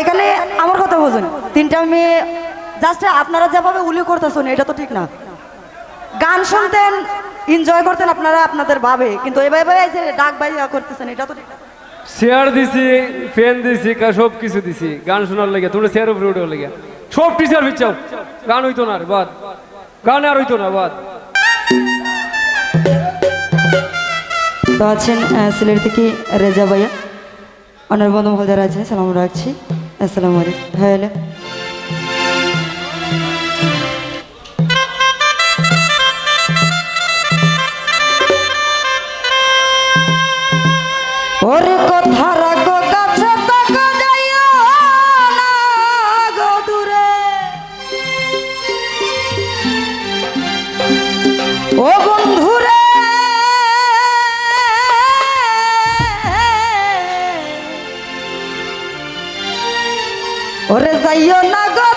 এখানে আমার কথা বুঝুন। তিনটা মেয়ে জাস্ট আপনারা যেভাবে উল্লেখ করতেছেন এটা তো ঠিক না। গান শুনতেন এনজয় করতেন আপনারা আপনাদের ভাবে কিন্তু এভাবে যে ডাক বাইয়া করতেছেন এটা তো ঠিক না। চেয়ার দিছি ফ্যান দিছি কা- সব কিছু দিছি গান শোনার লেগে তোমরা চেয়ার উপরে উঠে লেগে। সব টিচার বিচ্ছাও গান হইতো না আর বাদ। গান আর হইতো না বাদ। তো আছেন সিলেট থেকে রেজা ভাইয়া। অনার বন্ধু মহোদয় আছে সালাম রাখছি। السلام عليكم. هلا. ওরে যাইও না গো।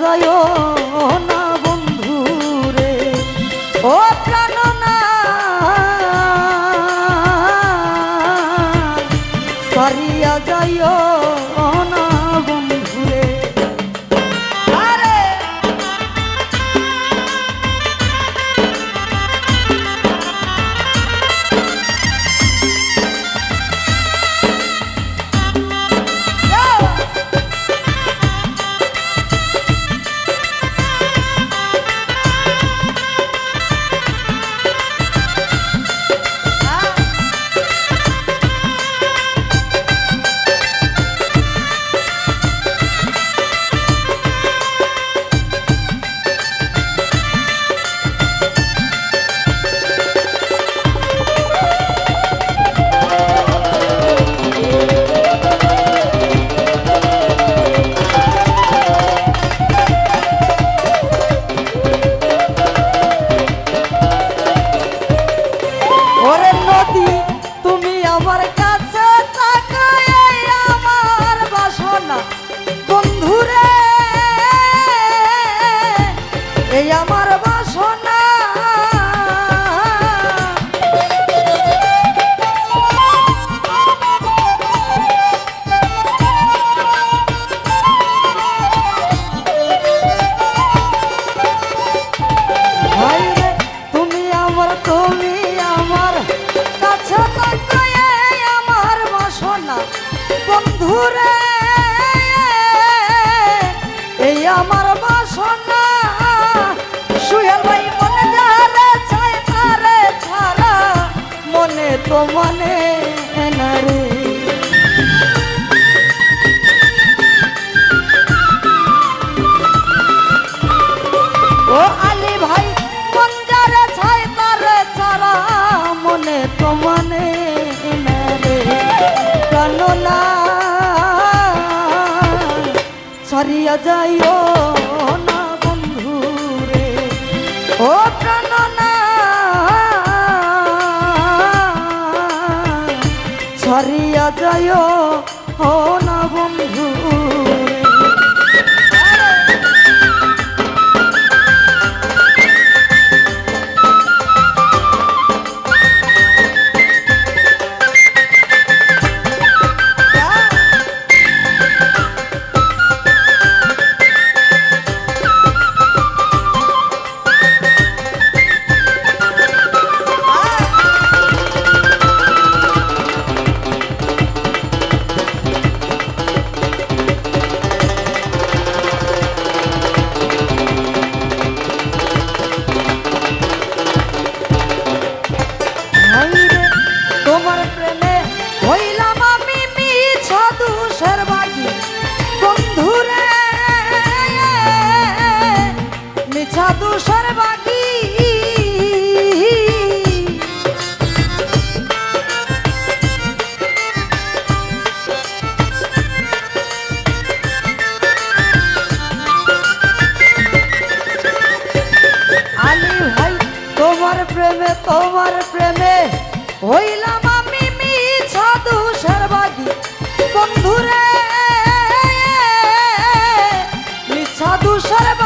যায় না বন্ধুরে। ও তো মনে না রে। ও আলী ভাই মন যারে ছাই তারে ছাড়া মনে তো মানে না রে? কাননা সরিয়া যাইও সরিয়া যায় ও না বন্ধু। তোমার প্রেমে হইলাম আমি মিছা দুষারবাদী বন্ধুরে মিছা সর্ব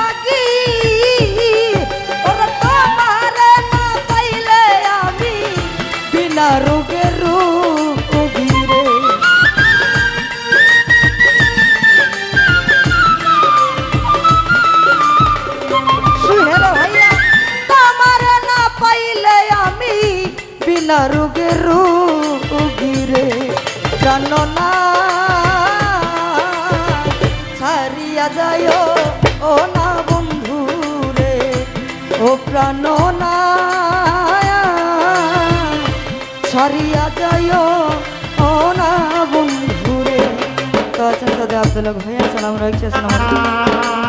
না রোগে রোগী রে জানো না? ছাড়িয়া যায় ও না বন্ধু রে ও প্রাণ না ছাড়িয়া যায় ও না বন্ধু রে তো আচ্ছা, আচ্ছা, আচ্ছা, আছেন সাথে আব্দুল্লাহ ভাই আসসালাম রাখছি আসসালাম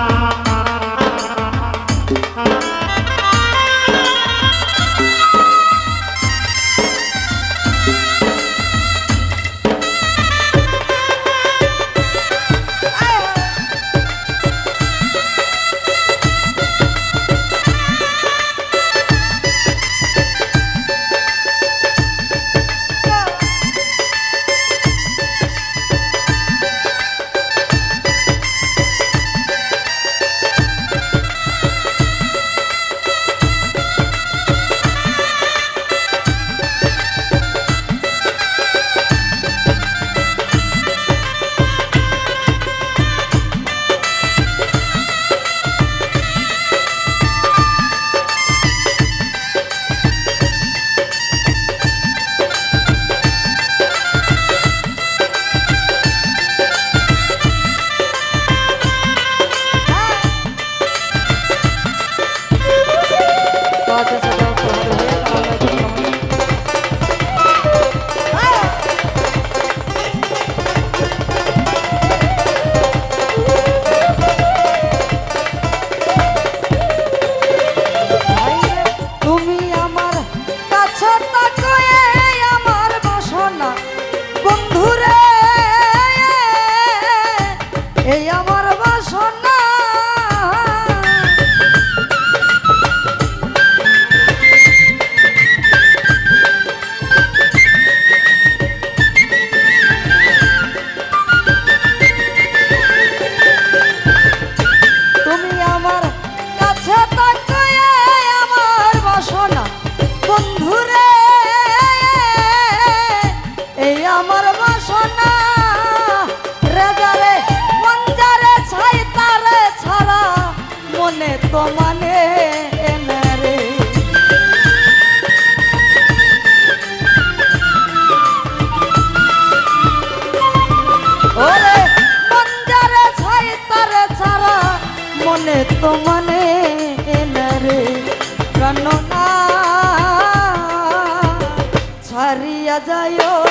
ফিরা যায়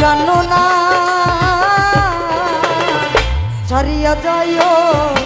জানো না। ছাড়িয়া যাইও।